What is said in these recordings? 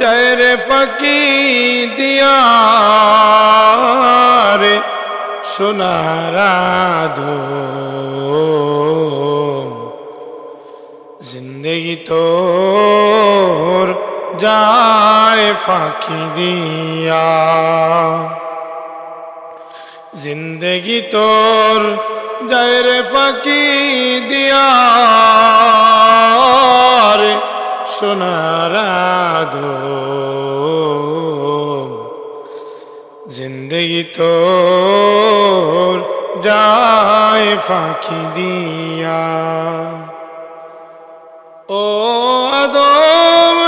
জয় রে ফাঁকি দিয়া রে সোনারাধো জিন্দগি তোর যায় ফাঁকি দিয়া। জিন্দগি তোর যায় রে ফাঁকি দিয়া। সোনারাধো জিন্দগি তোর যায় ফাঁকি দিয়া। ও আদম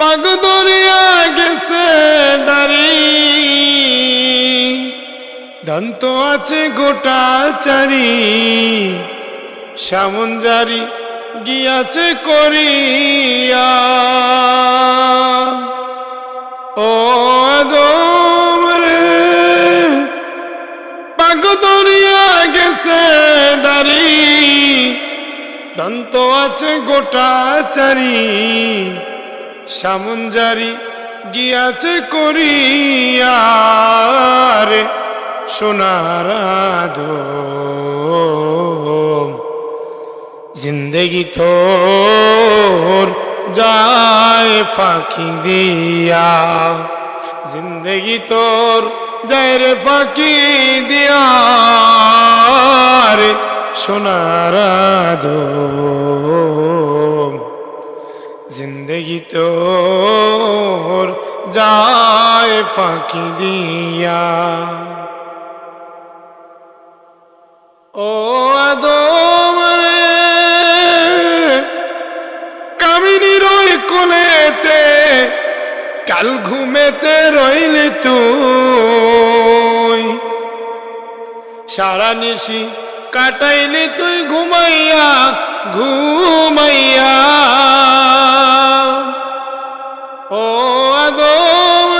পাগ দরিয়া গেছে দাঁড়ি। দন্ত আছে গোটা চারি। সামন জারি গিয়াছে করিয়া। ও আদম রে পাগ দরিয়া গেছে দাঁড়ি দন্ত আছে গোটা চারি। সামঞ্জারি গিয়াছে করিয়ারে সোনারাধো জিন্দগি তোর যায় ফাঁকি দিয়া। জিন্দগি তোর যায় রে ফাঁকি দিয়া। রে সোনারাধো জিন্দগি তোর যায় ফাঁকি দিয়া। ও আদম কাল ঘুমেতে রইলি তুই। সারা নিশি কাটাইলি তুই ঘুমাইয়া ঘুমাইয়া। ও আগম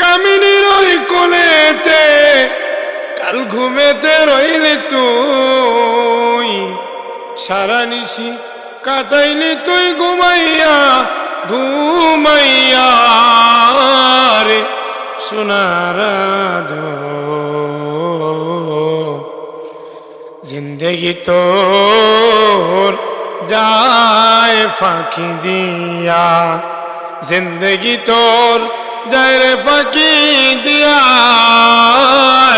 কামিনী ওই কোলেতে কাল ঘুমেতে রইলি তুই। সারা নিশি কাটাইলি তুই ঘুমাইয়া ঘুমাইয়া রে সোনারাধ। জিন্দগি তোর যায় ফাঁকি দিয়া। জিন্দগি তোর যায় রে ফাঁকি দিয়া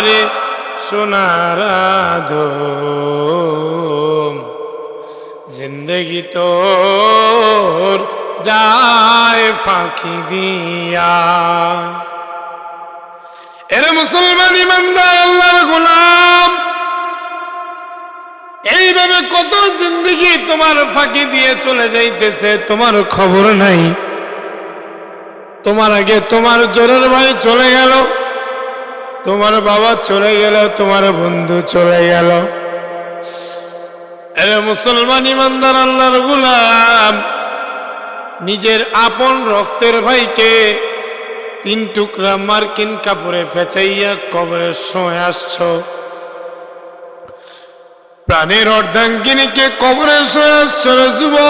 রে সোনারাধ। জিন্দগি তোর যায় ফাঁকি দিয়া। এরে মুসলমান ইমানদার, আল্লাহর গোলাম, এইভাবে কত জিন্দগি তোমার ফাঁকি দিয়ে চলে যাইতেছে, তোমার খবর নাই। তোমার আগে তোমার জোরের ভাই চলে গেল, তোমার বাবা চলে গেল, তোমার বন্ধু চলে গেল। এরে মুসলমান ইমানদার, আল্লাহর গুলাম নিজের আপন রক্তের ভাইকে তিন টুকরা মার্কিন কাপড়ে ফেঁচাইয়া কবরের সময় আসছ। প্রাণের অর্ধাঙ্গিনীকে কবরের সময় আসছ রে যুবক।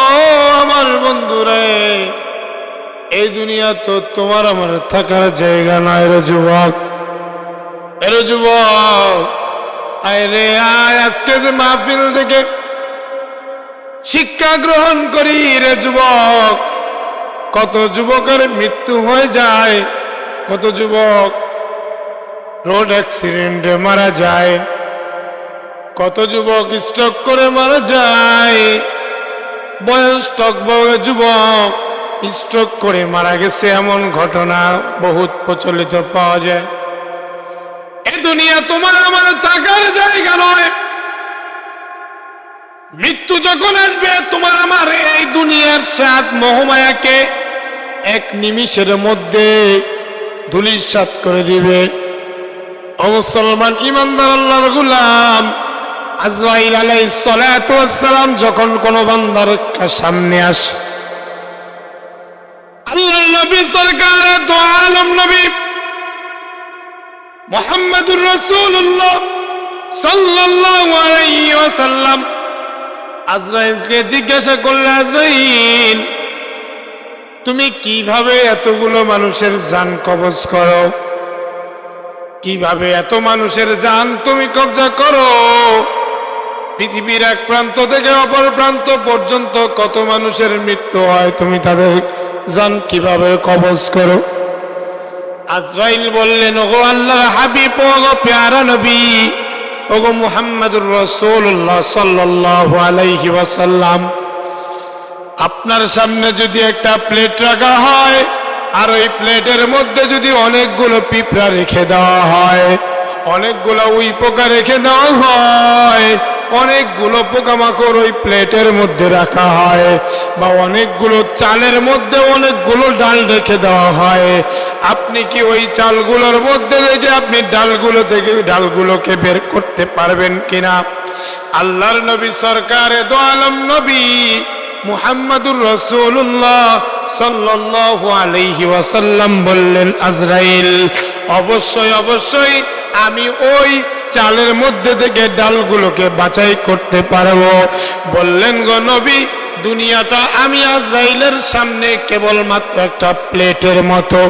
ও আমার বন্ধুরে, এই দুনিয়া তো তোমার আমার থাকার জায়গা নয় রে যুবক। এর যুবক, আয় রে, আয় আজকে যে মাহফিল থেকে শিক্ষা গ্রহণ করি রে যুবক। কত যুবকের মৃত্যু হয়ে যায়, কত যুবক রোড অ্যাক্সিডেন্টে মারা যায়, কত যুবক স্ট্রোক করে মারা যায়। বয়স টক যুবক স্ট্রোক করে মারা গেছে, এমন ঘটনা বহুত প্রচলিত পাওয়া যায়। এ দুনিয়া তোমার আমার থাকার জায়গা নয়। মৃত্যু যখন আসবে, তোমার আমার এই দুনিয়ার সাত মহমায়াকে এক নিমিষের মধ্যে ধুলির সাত করে দিবে। ও মুসলমান ইমানদার গুলাম, আজরাইল আলাই সালাম যখন কোন বান্দার সামনে আসে আল্লাহ নবী সরকার, তো আলম নবী মোহাম্মদুর রসুল্লাহ সাল্লাল্লাহু আজরাইলকে জিজ্ঞাসা করলে, আজরাইল, তুমি কীভাবে এতগুলো মানুষের জান কবজ করো? কীভাবে এত মানুষের জান তুমি কবজা করো? পৃথিবীর এক প্রান্ত থেকে অপর প্রান্ত পর্যন্ত কত মানুষের মৃত্যু হয়, তুমি তাদের জান কীভাবে কবজ করো? আজরাইল বললেন, ওগো আল্লাহ হাবিব, ওগো প্যারা নবী ওগো মুহাম্মদুর রাসূলুল্লাহ সাল্লাল্লাহু আলাইহি ওয়াসাল্লাম, আপনার সামনে যদি একটা প্লেট রাখা হয়, আর ওই প্লেটের মধ্যে যদি অনেকগুলো পিঁপড়া রেখে দেওয়া হয়, অনেকগুলো উইপোকা রেখে দেওয়া হয় অনেকগুলো পোকামাকড় ওই প্লেটের মধ্যে রাখা হয় বা অনেকগুলো চালের মধ্যে অনেকগুলো ডাল রেখে দেওয়া হয়। আপনি কি ওই চালগুলোর মধ্যে থেকে আপনি ডালগুলো থেকে ডালগুলোকে বের করতে পারবেন কিনা? আল্লাহর নবী সরকারে দো আলম নবী মুহাম্মাদুর রসুল্লাহ সাল্লাল্লাহু আলাইহি ওয়াসাল্লাম বললেন, আজরাইল, অবশ্যই অবশ্যই আমি ওই চালের মধ্যে থেকে ডালগুলোকে বাছাই করতে পারব। বললেন, গো নবী, দুনিয়াটা আমি আজরাইলের সামনে কেবলমাত্র একটা প্লেটের মতো।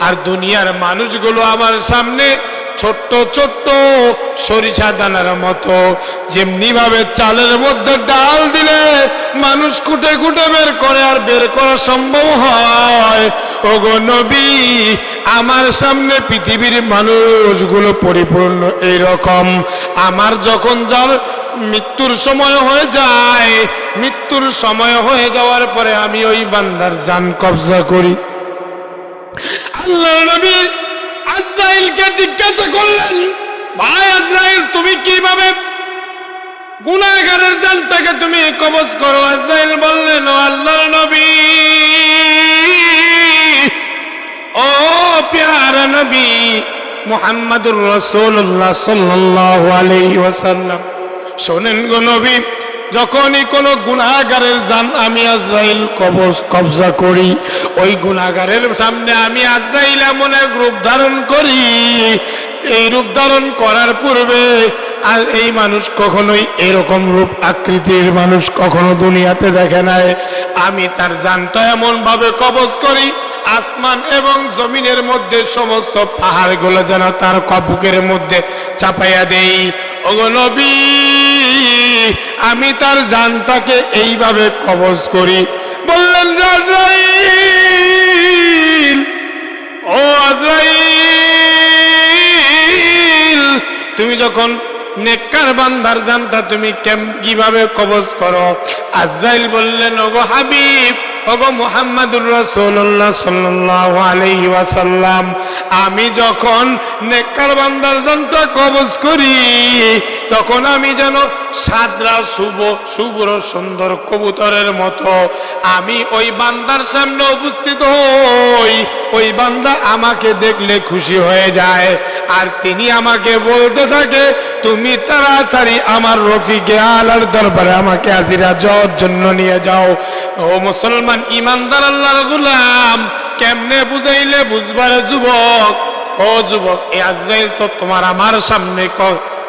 আর দুনিয়ার মানুষগুলো আমার সামনে ছোট্ট ছোট্ট সরিষা দানার মতো। যেমনি ভাবে চালের মধ্যে ডাল দিলে মানুষ কুটে কুটে বের করে আর বের করা সম্ভব হয়। ওগো নবী, আমার সামনে পৃথিবীর মানুষগুলো পরিপূর্ণ এইরকম। আমার যখন যার মৃত্যুর সময় হয়ে যায়, মৃত্যুর সময় হয়ে যাওয়ার পরে আমি ওই বান্দার জান কবজা করি। আল্লাহ নবী আজরাইলকে জিজ্ঞাসা করলেন, ভাই আজরাইল, তুমি কীভাবে গুনাহগারের জানটাকে তুমি কবজ করো? আজরাইল বললেন আল্লাহর নবী। ও প্যারা নবী মুহাম্মাদুর রাসূলুল্লাহ সাল্লাল্লাহু আলাইহি ওয়াসাল্লাম। শোনেন গো নবী, যখনই কোনো গুনাহগারের জান আমি আজরাইল কবজ, কবজা করি, ওই গুনাহগারের সামনে আমি আজরাইল এমন এক রূপ ধারণ করি। এই রূপ ধারণ করার পূর্বে আর এই মানুষ কখনোই এরকম রূপ আকৃতির মানুষ কখনো দুনিয়াতে দেখে নাই। আমি তার জানটা এমন ভাবে কবজ করি, আসমান এবং জমিনের মধ্যে সমস্ত পাহাড়গুলো যেন তার কপুকের মধ্যে চাপাইয়া দেই। ওগো নবী, আমি তার জানটাকে এইভাবে কবজ করি। বললেন ও আজরাইল, তুমি যখন নেককার বান্দার জানটা তুমি কীভাবে কবজ করো? আজাইল বললেন, ওগো হাবিব, ওগো মুহাম্মাদুর রাসূলুল্লাহ সাল্লাল্লাহু আলাইহি ওয়াসাল্লাম, আমি যখন নেককার বান্দার জানটা কবজ করি তখন আমি যেন সাদরা শুভ, শুভ্র, সুন্দর কবুতরের মতো আমি ওই বান্দার সামনে উপস্থিত হই। ওই বান্দা আমাকে দেখলে খুশি হয়ে যায়। আর তিনি আমাকে বলতে থাকে, তুমি তাড়াতাড়ি আমার রফিকে আলার দরবারে আমাকে আজিরা যাওয়ার জন্য নিয়ে যাও। ও মুসলমান ইমানদার আল্লাহর গুলাম, কেমনে বুঝাইলে বুঝবার যুবক? ও যুবক এই আজরাইল তো তোমার আমার সামনে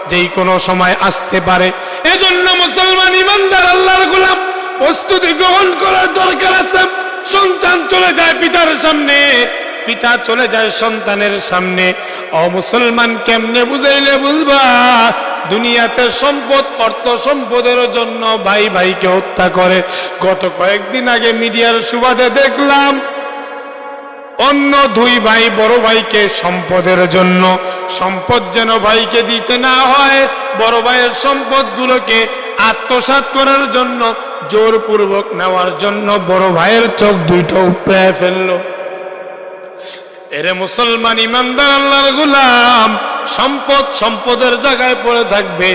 যেই কোনো সময় আসতে পারে। এজন্য মুসলমান ইমানদার, আল্লাহর গোলাম প্রস্তুতি গ্রহণ করার দরকার আছে। সন্তান চলে যায় পিতার সামনে, পিতা চলে যায় সন্তানের সামনে। ও মুসলমান কেমনে বুঝাইলে বুঝবা? দুনিয়াতে সম্পদ, অর্থ সম্পদের জন্য ভাই ভাইকে হত্যা করে। গত কয়েকদিন আগে মিডিয়ার সুবাদে দেখলাম অন্য দুই ভাই, বড় ভাইকে সম্পদের জন্য। সম্পদ যেন ভাইকে দিতে না হয়, বড় ভাইয়ের সম্পদগুলোকে আত্মসাৎ করার জন্য, জোরপূর্বক নেওয়ার জন্য বড় ভাইয়ের চোখ দুইটা উপড়ে ফেলল। এরে মুসলমান ইমানদার, আল্লাহর গুলাম, সম্পদ সম্পদের জায়গায় পড়ে থাকবে,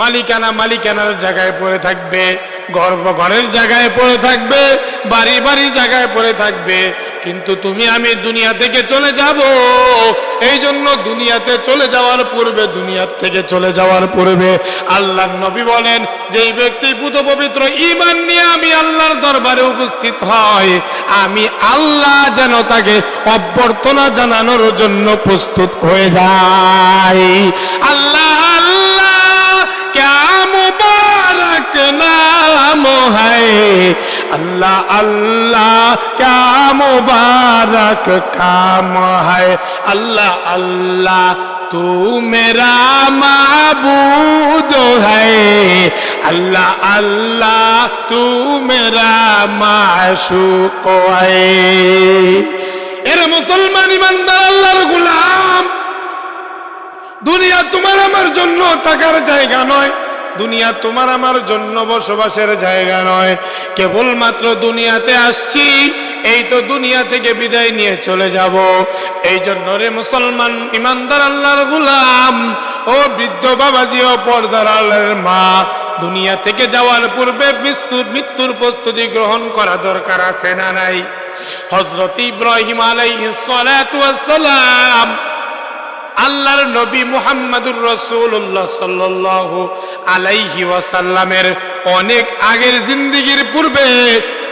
মালিকানা মালিকানার জায়গায় পড়ে থাকবে গর্ব ঘরের জায়গায় পড়ে থাকবে, বাড়ি বাড়ি জায়গায় পড়ে থাকবে কিন্তু তুমি, আমি দুনিয়া থেকে চলে যাব। এই জন্য দুনিয়াতে চলে যাওয়ার পূর্বে, দুনিয়ার থেকে চলে যাওয়ার পূর্বে আল্লাহ নবী বলেন, যেই ব্যক্তি পুত পবিত্র ইমান নিয়ে আমি আল্লাহর দরবারে উপস্থিত হয়, আমি আল্লাহ যেন তাকে অভ্যর্থনা জানানোর জন্য প্রস্তুত হয়ে যায় আল্লাহ আল্লাহ কেমন নাম হয়। अल्लाह क्या मुबारक काम है अल्लाह अल्लाह तू मेरा माबूद है अल्लाह अल्लाह तू मेरा माशूक है এর মুসলমান ইমানদার আল্লাহর গোলাম দুনিয়া তোমার আমার জন্য থাকার জায়গা নয় দুনিয়া তোমার আমার জন্য বসবাসের জায়গা নয়। কেবলমাত্র দুনিয়াতে আসছি, এই তো দুনিয়া থেকে বিদায় নিয়ে চলে যাব। এই জন্য রে মুসলমান, ইমানদার আল্লাহর গুলাম, ও বৃদ্ধ বাবাজি, ও পর্দার আল্লাহর মা, দুনিয়া থেকে যাওয়ার পূর্বে মৃত্যুর মৃত্যুর প্রস্তুতি গ্রহণ করা দরকার আছে না নাই? হজরত ইব্রাহিম আলাইহিস সালাম আল্লাহর নবী মুহাম্মাদুর রসুল্লাহ সাল্লাহ আলাইহি ওয়াসাল্লামের অনেক আগের জিন্দিগির পূর্বে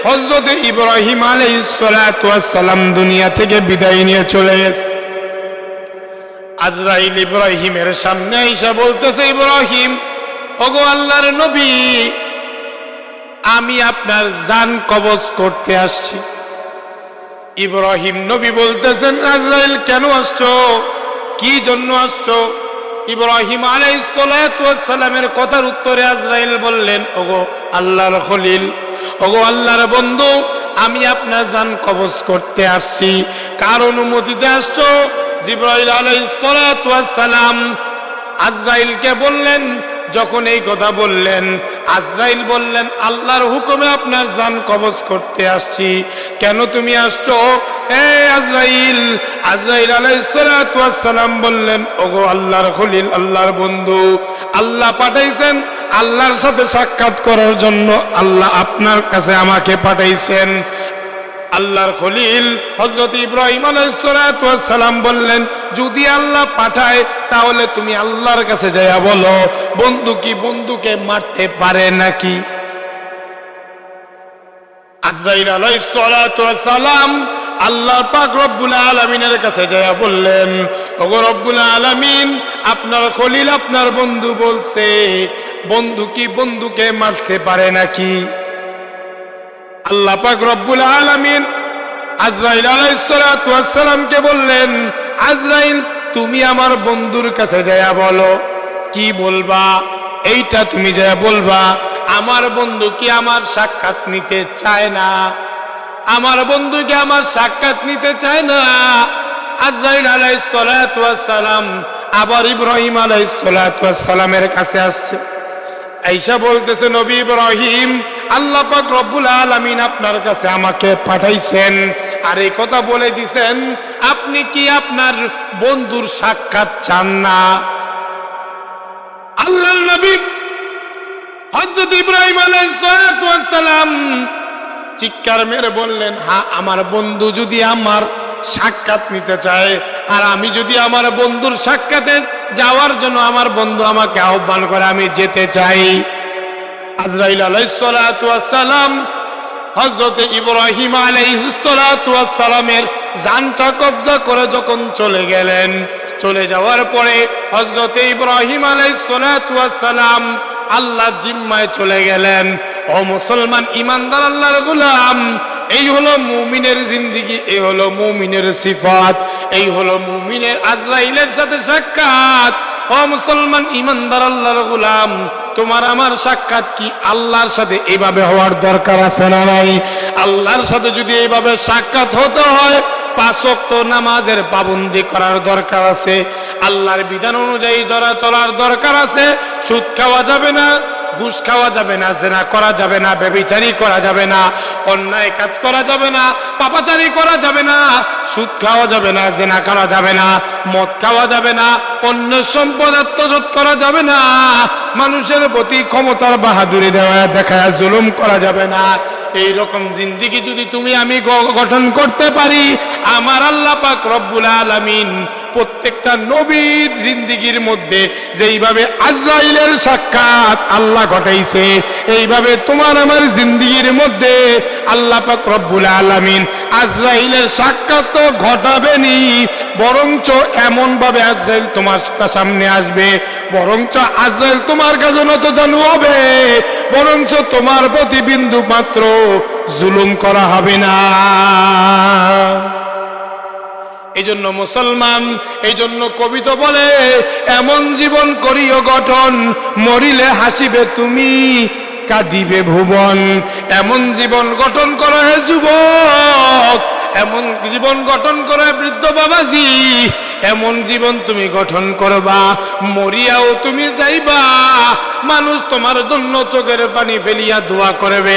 হজরত ইব্রাহিম আলাইসালাম দুনিয়া থেকে বিদায় নিয়ে চলে গেছে। আজরাইল ইব্রাহিমের সামনে আইসা বলতেছে, ইব্রাহিম, ওগো আল্লাহর নবী, আমি আপনার জান কবজ করতে আসছি। ইব্রাহিম নবী বলতেছেন, আজরাইল, কেন আসছো? কি জন্য আসছো? ইব্রাহিম আলাইসালামের কথার উত্তরে আজরাইল বললেন, ওগো আল্লাহর খলিল, ওগো আল্লাহর বন্ধু, আমি আপনার যান কবজ করতে আসছি। কার অনুমতিতে আসছো? জিব্রাইল আলাইসালাম আজরাইলকে বললেন যখন এই কথা বললেন, আজরাইল বললেন, আল্লাহর হুকুমে আপনার জান কবজ করতে আসছি। কেন তুমি আসছো? এ আজরাইল। আজরাইল আলাইসালাম বললেন, ওগো আল্লাহর খলিল, আল্লাহর বন্ধু, আল্লাহ পাঠাইছেন। আল্লাহর সাথে সাক্ষাৎ করার জন্য আল্লাহ আপনার কাছে আমাকে পাঠাইছেন। আল্লাহর খলিল হজরত ইব্রাহিম আলাইসালাম বললেন, যদি আল্লাহ পাঠায়, তাহলে তুমি আল্লাহর কাছে যাইয়া বলো বন্ধু কি বন্ধুকে মারতে পারে নাকি? কাছে যাইয়া বললেন আপনার খলিল, আপনার বন্ধু বলছে বন্ধু কি বন্ধুকে মারতে পারে নাকি? আল্লাহ পাক রব্বুল আলামিন আজরাইল আলাইসালামকে বললেন, আজরাইল, তুমি আমার বন্ধুর কাছে যায়া বলো। কি বলবা? এইটা তুমি যায়া বলবা, আমার বন্ধু কি আমার সাক্ষাৎ নিতে চায় না? আমার বন্ধু কি আমার সাক্ষাৎ নিতে চায় না? আজরাইল আলাইসালাম আবার ইব্রাহিম আলাইসালামের কাছে আসছে। আইসা বলতেছে, নবী ইব্রাহিম আল্লাহ রব্বুল আলামিন আপনার কাছে আমাকে পাঠাইছেন। আর এই কথা বলে দিছেন, আপনি কি আপনার বন্ধুর সাক্ষাৎ চান না? আল্লাহর নবী হযরত ইব্রাহিম আলাইহিস সালাম চিৎকার মেরে বললেন হ্যাঁ আমার বন্ধু যদি আমার সাক্ষাৎ নিতে চায়, আর আমি যদি আমার বন্ধুর সাক্ষাতে যাওয়ার জন্য আমার বন্ধু আমাকে আহ্বান করে, আমি যেতে চাই। আজরাইল আলাইসালাম হজরত ইব্রাহিম আলাইসালামের জানটা কবজা করে যখন চলে গেলেন, চলে যাওয়ার পরে হজরত ইব্রাহিম আলাইসালাম আল্লাহ জিম্মায় চলে গেলেন। ও মুসলমান ইমানদার আল্লাহর গুলাম, এই হলো মুমিনের জিন্দিগি, এই হলো মুমিনের সিফাত, এই হলো মুমিনের আজরাইলের সাথে সাক্ষাৎ। ও মুসলমান ইমানদার আল্লাহর গুলাম তোমার আমার সাক্ষাৎ কি? আল্লাহর সাথে এভাবে হওয়ার দরকার আছে না নাই? আল্লাহর সাথে যদি এইভাবে সাক্ষাৎ হতে হয় নামাজের পাবন্দি করার দরকার আছে। আল্লাহর বিধান অনুযায়ী ধরা চলার দরকার আছে। সুদ খাওয়া যাবে না। ঘুষ খাওয়া যাবে না, জেনা করা যাবে না বেবিচারি করা যাবে না, অন্যায় কাজ করা যাবে না পাপাচারি করা যাবে না, সুদ খাওয়া যাবে না, জেনা করা যাবে না, মদ খাওয়া যাবে না, অন্য সম্পদ আত্মসাৎ করা যাবে না, মানুষের প্রতি ক্ষমতার বাহাদুরি দেওয়া, দেখায় জুলুম করা যাবে না। এই রকম জিন্দিগি যদি তুমি আমি গঠন করতে পারি, আমার আল্লাহ পাক রব্বুল আলামিন প্রত্যেকটা নবীর জিন্দিগির মধ্যে যেইভাবে আজরাইলের সাক্ষাৎ আল্লাহ ঘটাইছে, এইভাবে তোমার আমার জিন্দিগির মধ্যে আল্লাহ পাক রব্বুল আলামিন আজরাইলের সাক্ষাৎ তো ঘটাবেনি, বরঞ্চ এমন ভাবে আজরাইল তোমার সামনে আসবে, বরঞ্চ আজরাইল তোমার কাছে নত জানু হবে, বরঞ্চ তোমার প্রতি বিন্দু মাত্র জুলুম করা হবে না। এই জন্য মুসলমান এই জন্য কবিতা বলে, এমন জীবন করিও গঠন, মরিলে হাসিবে তুমি, কাঁদিবে ভুবন। এমন জীবন গঠন করো হে যুবক, এমন জীবন গঠন করে বৃদ্ধ বাবাজি, এমন জীবন তুমি গঠন করবা, মরিয়াও তুমি যাইবা। মানুষ তোমার জন্য চোখের পানি ফেলিয়া দোয়া করবে।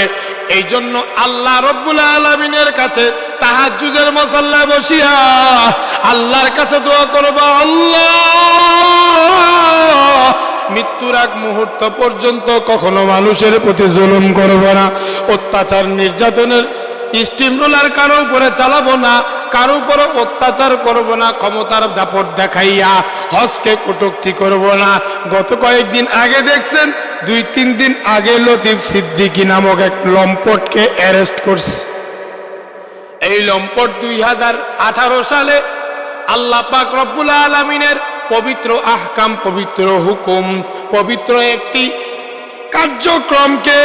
এই জন্য আল্লাহ রব্বুল আলমিনের কাছে তাহাজুজের মশাল্লা বসিয়া আল্লাহর কাছে দোয়া করবা, আল্লাহ। মৃত্যুর এক মুহূর্ত পর্যন্ত কখনো মানুষের প্রতি জুলুম করব না। অত্যাচার, নির্যাতনের স্টিম রোলার কারও উপরে চালাবো না, কারও উপরে অত্যাচার করব না, ক্ষমতার দাপট দেখাইয়া হজকে কটুক্তি করব না। গত কয়েকদিন আগে দেখছেন, দুই তিন দিন আগে লতিফ সিদ্দিকী নামক এক লম্পটকে অ্যারেস্ট করছে। এই লম্পট দুই হাজার আঠারো সালে আল্লাহ পাক রব্বুল আলমিনের পবিত্র আহকাম, পবিত্র হুকুম, পবিত্র একটি কার্যক্রমকে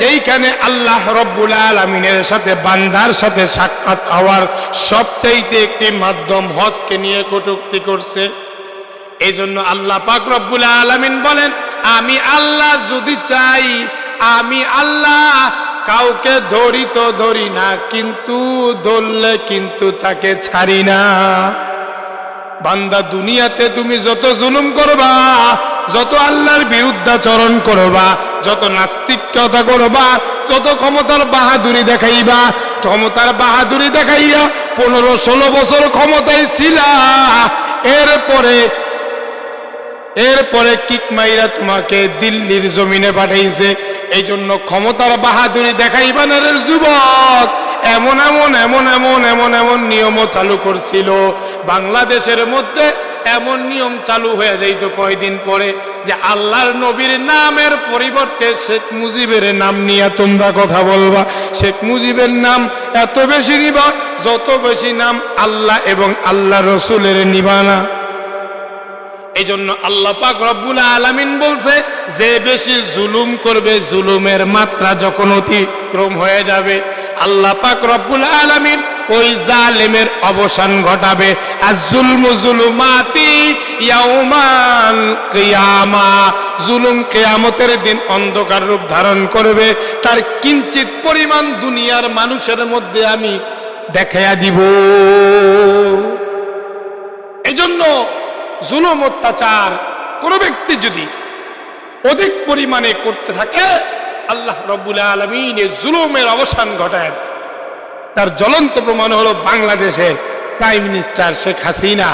যেইখানে আল্লাহ রব্বুল আলমিনের সাথে, বান্দার সাথে সাক্ষাৎ হওয়ার সবচাইতে একটি মাধ্যম হজকে নিয়ে কটুক্তি করছে। এই জন্য আল্লাহ পাক রব্বুল আলমিন বলেন, আমি আল্লাহ যদি চাই, আমি আল্লাহ কাউকে ধরি তো ধরি না, কিন্তু ধরলে কিন্তু তাকে ছাড়ি না। বান্দা, দুনিয়াতে তুমি যত জুলুম করবা, যত আল্লাহর বিরুদ্ধাচরণ করবা, যত নাস্তিকতা করবা, যত ক্ষমতার বাহাদুরি দেখাইবা, ক্ষমতার বাহাদুরি দেখাইয়া পনেরো, ষোলো বছর ক্ষমতায় ছিলা। এরপরে এরপরে কিক মাইরা তোমাকে দিল্লির জমিনে পাঠাইছে। এই জন্য ক্ষমতার বাহাদুরি দেখাইবানের যুবক। এমন এমন এমন এমন এমন এমন নিয়মও চালু করছিল। বাংলাদেশের মধ্যে এমন নিয়ম চালু হয়ে যাইত কয়দিন পরে যে আল্লাহর নবীর নামের পরিবর্তে শেখ মুজিবের নাম নিয়ে তোমরা কথা বলবা। শেখ মুজিবের নাম এত বেশি নিবা, যত বেশি নাম আল্লাহ এবং আল্লাহ রসুলের নিবানা এই জন্য আল্লাহ পাক রব্বুল আলামিন বলছে, যে বেশি জুলুম করবে, জুলুমের মাত্রা যখন অতিক্রম হয়ে যাবে আল্লাহ পাক রব্বুল আলামিন ওই জালেমের অবসান ঘটাবে। আর জুলমু জুলুমাতি ইয়াউমাল কিয়ামা। জুলুম কিয়ামতের দিন অন্ধকার রূপ ধারণ করবে। তার কিঞ্চিত পরিমাণ দুনিয়ার মানুষের মধ্যে আমি দেখাইয়া দিব। এজন্য জুলুম অত্যাচার কোনো ব্যক্তি যদি অধিক পরিমাণে করতে থাকে আল্লাহ রব্বুল আলমিন জুলুমের অবসান ঘটায়। তার জ্বলন্ত প্রমাণ হলো বাংলাদেশের প্রাইম মিনিস্টার শেখ হাসিনা।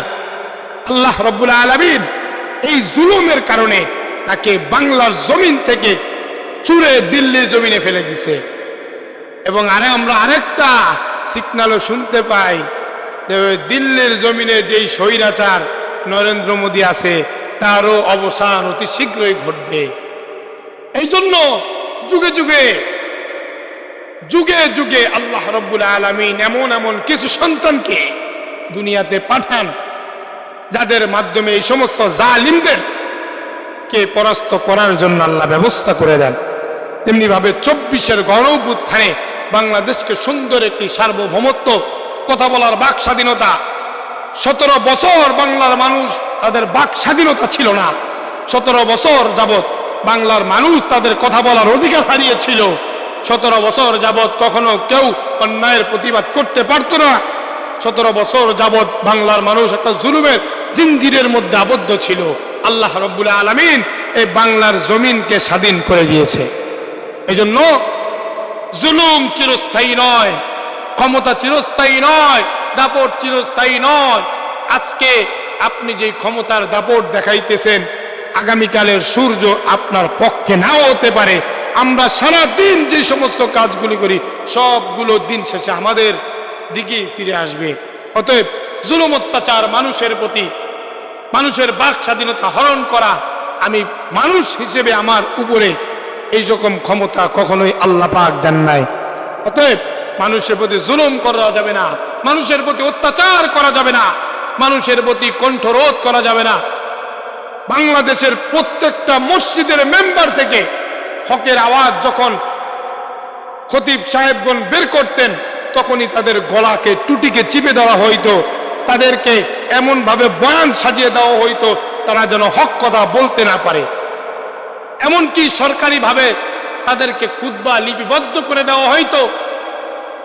আল্লাহ রব্বুল আলমিন এই জুলুমের কারণে তাকে বাংলার জমিন থেকে চুরে দিল্লির জমিনে ফেলে দিছে। এবং আরে আমরা আরেকটা সিগনালও শুনতে পাই যে দিল্লির জমিনে যেই স্বৈরাচার নরেন্দ্র মোদী আছে, তারও অবসান অতি শীঘ্রই ঘটবে। এই জন্য যুগে যুগে যুগে যুগে আল্লাহ রব্বুল আলমিন এমন এমন কিছু সন্তানকে দুনিয়াতে পাঠান, যাদের মাধ্যমে এই সমস্ত জালিমদের কে পরাস্ত করার জন্য আল্লাহ ব্যবস্থা করে দেন। তেমনি ভাবে চব্বিশের গণ অভ্যুত্থানে বাংলাদেশকে সুন্দর একটি সার্বভৌমত্ব, কথা বলার বাক স্বাধীনতা, সতেরো বছর বাংলার মানুষ তাদের বাক স্বাধীনতা ছিল না। সতেরো বছর যাবত বাংলার মানুষ তাদের কথা বলার অধিকার হারিয়েছিল। সতেরো বছর যাবৎ কখনো কেউ অন্যায়ের প্রতিবাদ করতে পারতো না। সতেরো বছর যাবৎ বাংলার মানুষ একটা জুলুমের জিঞ্জিরের মধ্যে আবদ্ধ ছিল। আল্লাহ রব্বুল আলমিন এই বাংলার জমিনকে স্বাধীন করে দিয়েছে। এই জন্য জুলুম চিরস্থায়ী নয়, ক্ষমতা চিরস্থায়ী নয়, দাপট চিরস্থায়ী নয়। আজকে আপনি যে ক্ষমতার দাপট দেখাইতেছেন আগামীকালের সূর্য আপনার পক্ষে নাও হতে পারে। আমরা সারা দিন যে সমস্ত কাজগুলি করি, সবগুলো দিন শেষে আমাদের দিকে ফিরে আসবে। অতএব জুলুম, অত্যাচার, মানুষের প্রতি, মানুষের বাক স্বাধীনতা হরণ করা, আমি মানুষ হিসেবে আমার উপরে এই রকম ক্ষমতা কখনোই আল্লাহ পাক দেন নাই। অতএব মানুষের প্রতি জুলুম করা যাবে না, মানুষের প্রতি অত্যাচার করা যাবে না, মানুষের প্রতি কণ্ঠরোধ করা যাবে না। বাংলাদেশের প্রত্যেকটা মসজিদের মেম্বার থেকে হকের আওয়াজ যখন খতিব সাহেবগণ বের করতেন, তখনই তাদের গলাকে টুটিকে চিপে দেওয়া হইতো, তাদেরকে এমনভাবে বয়ান সাজিয়ে দেওয়া হইতো, তারা যেন হক কথা বলতে না পারে। এমনকি সরকারিভাবে তাদেরকে খুদ্া লিপিবদ্ধ করে দেওয়া হয়তো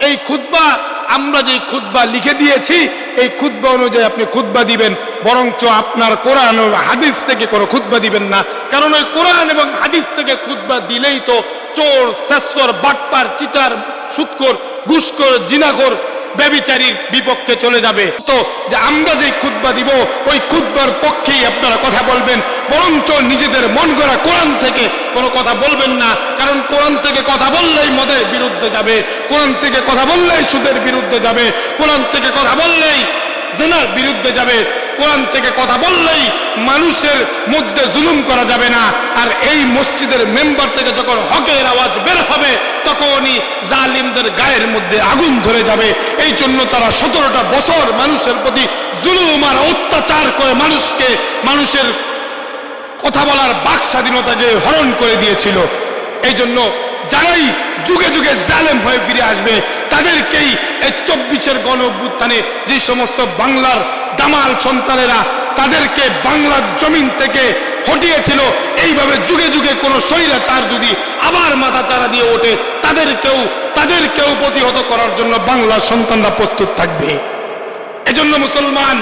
এই খুদ্া আমরা যে খুদ্া লিখে দিয়েছি এই খুদ্া অনুযায়ী আপনি খুদ্া দিবেন, বরঞ্চ আপনার কোরআন হাদিস থেকে কোনো খুদ্া দিবেন না। কারণ ওই কোরআন এবং হাদিস থেকে খুদ্া দিলেই তো চোর শেশ্বর বাটপার, চিটার সুৎকর ঘুষকর জিনাকর ব্যবিচারীর বিপক্ষে চলে যাবে। তো যে আমরা যে খুদ্া দিব, ওই খুদ্বার পক্ষেই আপনারা কথা বলবেন, বরঞ্চ নিজেদের মন গড়া কোরআন থেকে কোনো কথা বলবেন না, কারণ কোরআন থেকে কথা বললেই মদের বিরুদ্ধে যাবে, কোরআন থেকে কথা বললেই সুদের বিরুদ্ধে যাবে, কোরআন থেকে কথা বললেই জেনার বিরুদ্ধে যাবে। কোরআন থেকে কথা বললেই মানুষের মধ্যে জুলুম করা যাবে না। আর এই মসজিদের মেম্বার থেকে যখন হকের আওয়াজ বের হবে, তখনই জালিমদের গায়ের মধ্যে আগুন ধরে যাবে। এই জন্য তারা সতেরোটা বছর মানুষের প্রতি জুলুম আর অত্যাচার করে মানুষকে, মানুষের কথা বলার বাক স্বাধীনতাকে হরণ করে দিয়েছিল। এই জন্য যারাই যুগে যুগে জালেম হয়ে ফিরে আসবে, তাদেরকেই এই চব্বিশের গণ অভ্যুত্থানে যে সমস্ত বাংলার দামাল সন্তানেরা তাদেরকে বাংলার জমিন থেকে হটিয়েছিল। এইভাবে যুগে যুগে কোনো স্বৈরাচার যদি আবার মাথা চারা দিয়ে ওঠে, তাদেরকেও তাদেরকেও প্রতিহত করার জন্য বাংলার সন্তানরা প্রস্তুত থাকবে। এজন্য মুসলমান,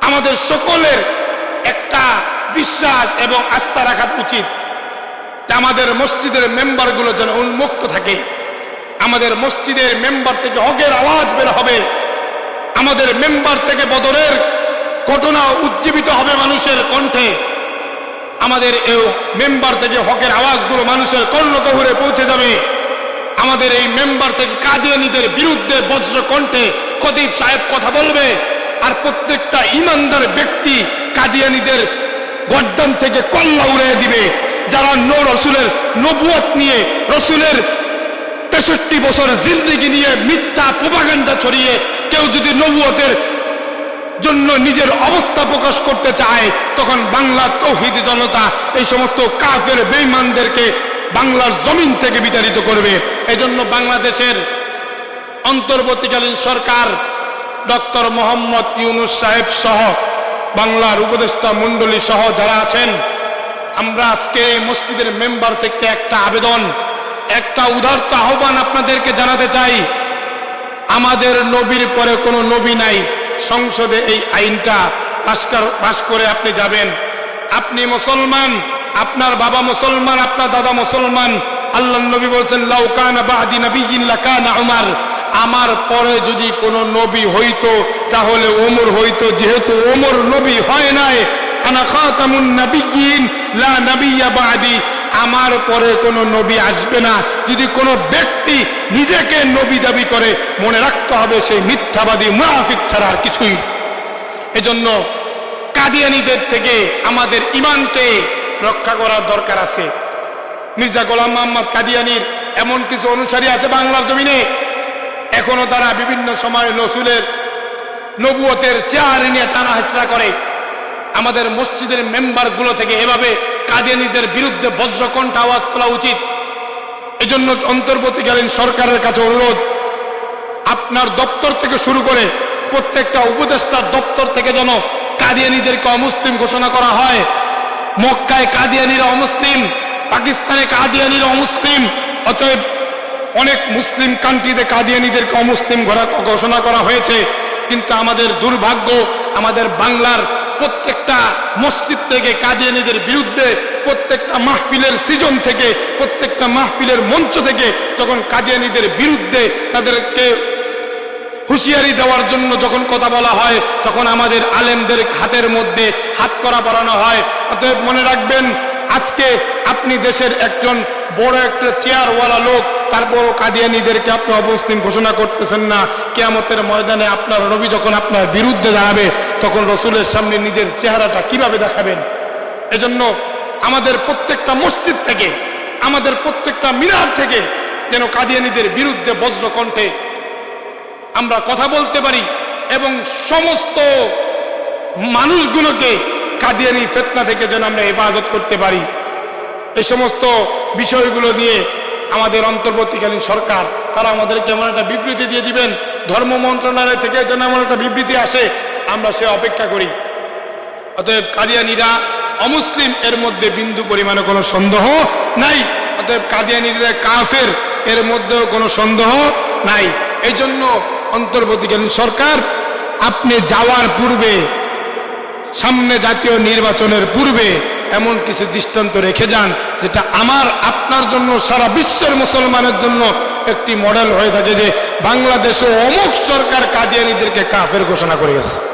আমাদের সকলের একটা বিশ্বাস এবং আস্থা রাখা উচিত আমাদের মসজিদের মেম্বারগুলো যেন উন্মুক্ত থাকে। আমাদের মসজিদের মেম্বার থেকে হকের আওয়াজ বের হবে। আমাদের মেম্বার থেকে বদরের ঘটনা উজ্জীবিত হবে মানুষের কণ্ঠে। আমাদের এই মেম্বার থেকে হকের আওয়াজগুলো মানুষের কর্ণকহুরে পৌঁছে যাবে। আমাদের এই মেম্বার থেকে কাদিয়ানিদের বিরুদ্ধে বজ্র কণ্ঠে খতিব সাহেব কথা বলবে আর প্রত্যেকটা ইমানদার ব্যক্তি কাদিয়ানিদের গর্দান থেকে কল্লা উড়িয়ে দিবে। যারা নো রসুলের নবুয়ত নিয়ে রসুলের তেষট্টি বছর জিন্দিগি নিয়ে মিথ্যা প্রপাগান্ডা ছড়িয়ে কেউ যদি নবুয়তের জন্য নিজের অবস্থা প্রকাশ করতে চায়, তখন বাংলা তৌহিদ জনতা এই সমস্ত কাফের বেইমানদেরকে বাংলার জমিন থেকে বিতাড়িত করবে। এজন্য বাংলাদেশের অন্তর্বর্তীকালীন সরকার ডক্টর মোহাম্মদ ইউনুস সাহেব সহ বাংলার উপদেষ্টা মণ্ডলী সহ যারা আছেন, আমরা আজকে মসজিদের মেম্বার থেকে একটা আবেদন একটা উদার্ত আহ্বান আপনাদেরকে জানাতে চাই। আমাদের নবীর পরে কোনো নবী নাই। সংসদে এই আইনটা পাশ করে আপনি যাবেন। আপনি মুসলমান, আপনার বাবা মুসলমান, আপনার দাদা মুসলমান। আল্লাহ নবী বলছেন লাউকানা বাদি নবীন উমার। আমার পরে যদি কোনো নবী হইতো, তাহলে ওমর হইতো। যেহেতু ওমর নবী হয় নাই, আনা খাতামুন নবিয়িন লা নবিয়্যা বাদি। আমার পরে কোনো নবী আসবে না। যদি কোনো ব্যক্তি নিজেকে নবী দাবি করে, মনে রাখতে হবে সেই মিথ্যাবাদী, মুনাফিক ছাড়া আর কিছুই এজন্য কাদিয়ানিদের থেকে আমাদের ইমানকে রক্ষা করার দরকার আছে। মির্জা গোলাম মোহাম্মদ কাদিয়ানির এমন কিছু অনুসারী আছে বাংলার জমিনে। এখনও তারা বিভিন্ন সময় রসুলের নবুয়তের চেয়ার নিয়ে টানা হেসরা করে। আমাদের মসজিদের মেম্বারগুলো থেকে এভাবে কাদিয়ানিদের বিরুদ্ধে বজ্রকণ্ঠ আওয়াজ তোলা উচিত। এজন্য অন্তর্বর্তীকালীন সরকারের কাছে অনুরোধ, আপনার দপ্তর থেকে শুরু করে প্রত্যেকটা উপদেষ্টার দপ্তর থেকে যেন কাদিয়ানিদেরকে অমুসলিম ঘোষণা করা হয়। মক্কায় কাদিয়ানিরা অমুসলিম, পাকিস্তানে কাদিয়ানিরা অমুসলিম, অতএব অনেক মুসলিম কান্ট্রিতে কাদিয়ানিদেরকে অমুসলিম ঘোষণা করা হয়েছে। কিন্তু আমাদের দুর্ভাগ্য, আমাদের বাংলার প্রত্যেকটা মসজিদ থেকে কাদিয়ানিদের বিরুদ্ধে, প্রত্যেকটা মাহফিলের সিজন থেকে, প্রত্যেকটা মাহফিলের মঞ্চ থেকে যখন কাদিয়ানিদের বিরুদ্ধে তাদেরকে হুঁশিয়ারি দেওয়ার জন্য যখন কথা বলা হয়, তখন আমাদের আলেমদের হাতের মধ্যে হাত করা পড়ানো হয়। অতএব মনে রাখবেন, আজকে আপনি দেশের একজন বড় একটা চেয়ারওয়ালা লোক তারপরও কাদিয়ানিদেরকে আপনি অবস্থান ঘোষণা করতেছেন না। কেয়ামতের ময়দানে আপনার রবি যখন আপনার বিরুদ্ধে দাঁড়াবে, তখন রসুলের সামনে নিজের চেহারাটা কীভাবে দেখাবেন? এজন্য আমাদের প্রত্যেকটা মসজিদ থেকে, আমাদের প্রত্যেকটা মিনার থেকে যেন কাদিয়ানিদের বিরুদ্ধে বজ্রকণ্ঠে আমরা কথা বলতে পারি এবং সমস্ত মানুষগুলোকে কাদিয়ানি ফেতনা থেকে যেন আমরা হেফাজত করতে পারি। এই সমস্ত বিষয়গুলো নিয়ে আমাদের অন্তর্বর্তীকালীন সরকার, তারা আমাদের কেমন একটা বিবৃতি দিয়ে দিবেন, ধর্ম মন্ত্রণালয় থেকে যেন এমন একটা বিবৃতি আসে, আমরা সে অপেক্ষা করি। অতএব কাদিয়ানিরা অমুসলিম এর মধ্যে বিন্দু পরিমাণে কোনো সন্দেহ নাই, অতএব কাদিয়ানিরা কাফের এর মধ্যেও কোনো সন্দেহ নাই। এই জন্য অন্তর্বর্তীকালীন সরকার, আপনি যাওয়ার পূর্বে, সামনে জাতীয় নির্বাচনের পূর্বে এমন কিছু দৃষ্টান্ত রেখে যান, যেটা আমার, আপনার জন্য, সারা বিশ্বের মুসলমানের জন্য একটি মডেল হয়ে থাকে যে বাংলাদেশে অমুক সরকার কাদিয়ানিদেরকে কাফের ঘোষণা করে গেছে।